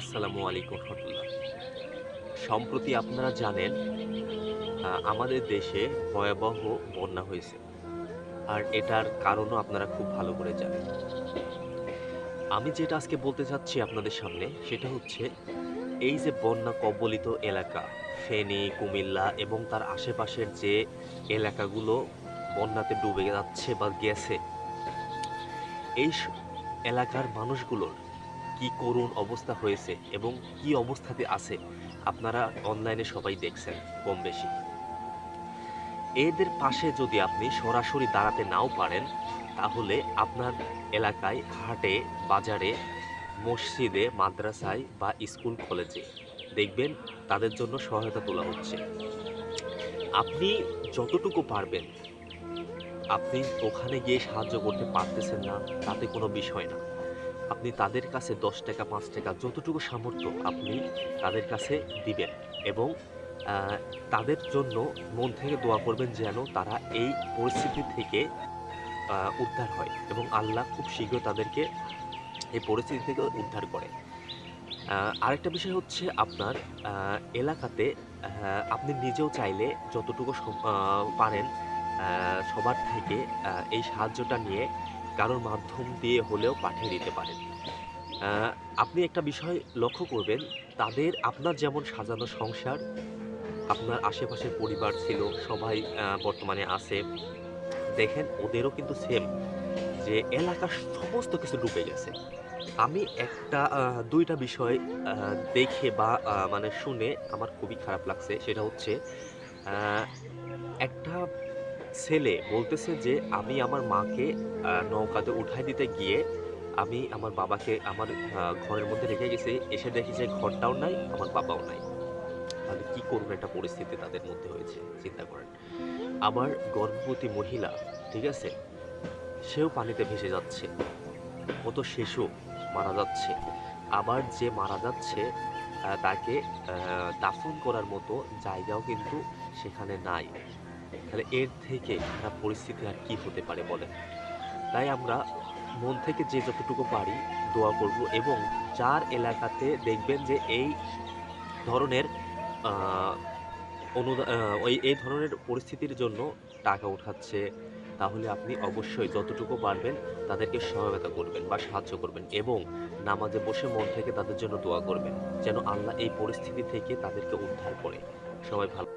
আসসালামু আলাইকুম রহমতুল্লাহ। সম্প্রতি আপনারা জানেন আমাদের দেশে ভয়াবহ বন্যা হয়েছে। আর এটার কারণও আপনারা খুব ভালো করে জানেন। আমি যেটা আজকে বলতে চাচ্ছি আপনাদের সামনে, সেটা হচ্ছে এই যে বন্যা কবলিত এলাকা, ফেনী, কুমিল্লা এবং তার আশেপাশের যে এলাকাগুলো বন্যাতে ডুবে যাচ্ছে বা গেছে, এই এলাকার মানুষগুলোর কি করুণ অবস্থা হয়েছে এবং কি অবস্থাতে আছে, আপনারা অনলাইনে সবাই দেখছেন কম বেশি এদের পাশে যদি আপনি সরাসরি দাঁড়াতে নাও পারেন, তাহলে আপনার এলাকায় হাটে, বাজারে, মসজিদে, মাদ্রাসায় বা স্কুল কলেজে দেখবেন তাদের জন্য সহায়তা তোলা হচ্ছে। আপনি যতটুকু পারবেন, আপনি ওখানে গিয়ে সাহায্য করতে পারতেছেন না, তাতে কোনো বিষয় না। আপনি তাদের কাছে দশ টাকা, পাঁচ টাকা যতটুকু সামর্থ্য আপনি তাদের কাছে দিবেন এবং তাদের জন্য মন থেকে দোয়া করবেন যেন তারা এই পরিস্থিতি থেকে উদ্ধার হয় এবং আল্লাহ খুব শীঘ্র তাদেরকে এই পরিস্থিতি থেকে উদ্ধার করে। আরেকটা বিষয় হচ্ছে আপনার এলাকাতে আপনি নিজেও চাইলে যতটুকু পারেন সবার থেকে এই সাহায্যটা নিয়ে কারোর মাধ্যম দিয়ে হলেও পাঠিয়ে দিতে পারেন। আপনি একটা বিষয় লক্ষ্য করবেন, তাদের আপনার যেমন সাজানো সংসার, আপনার আশেপাশের পরিবার ছিল, সবাই বর্তমানে আছে, দেখেন ওদেরও কিন্তু সেম যে এলাকার সমস্ত কিছু ডুবে গেছে। আমি একটা দুইটা বিষয় দেখে বা মানে শুনে আমার খুবই খারাপ লাগছে, সেটা হচ্ছে একটা ছেলে বলতেছে যে, আমি আমার মাকে নৌকাতে উঠাই দিতে গিয়ে আমি আমার বাবাকে আমার ঘরের মধ্যে রেখে গেছি। এসে দেখি যে ঘরটাও নাই, আমার বাবাও নাই। তাহলে কি করুন? একটা পরিস্থিতি তাদের মধ্যে হয়েছে, চিন্তা করেন। আবার গর্ভবতী মহিলা, ঠিক আছে? সেও পানিতে ভেসে যাচ্ছে। ও তো শিশু, মারা যাচ্ছে। আবার যে মারা যাচ্ছে তাকে দাফন করার মতো জায়গাও কিন্তু সেখানে নাই। তাহলে এর থেকে খারাপ পরিস্থিতি আর কি হতে পারে বলেন? তাই আমরা মন থেকে যে যতটুকু পারি দোয়া করব এবং যার এলাকাতে দেখবেন যে এই ধরনের অনুদান ওই, এই ধরনের পরিস্থিতির জন্য টাকা উঠাচ্ছে। তাহলে আপনি অবশ্যই যতটুকু পারবেন তাদেরকে সহায়তা করবেন বা সাহায্য করবেন এবং নামাজে বসে মন থেকে তাদের জন্য দোয়া করবেন যেন আল্লাহ এই পরিস্থিতি থেকে তাদেরকে উদ্ধার করে। সবাই ভালো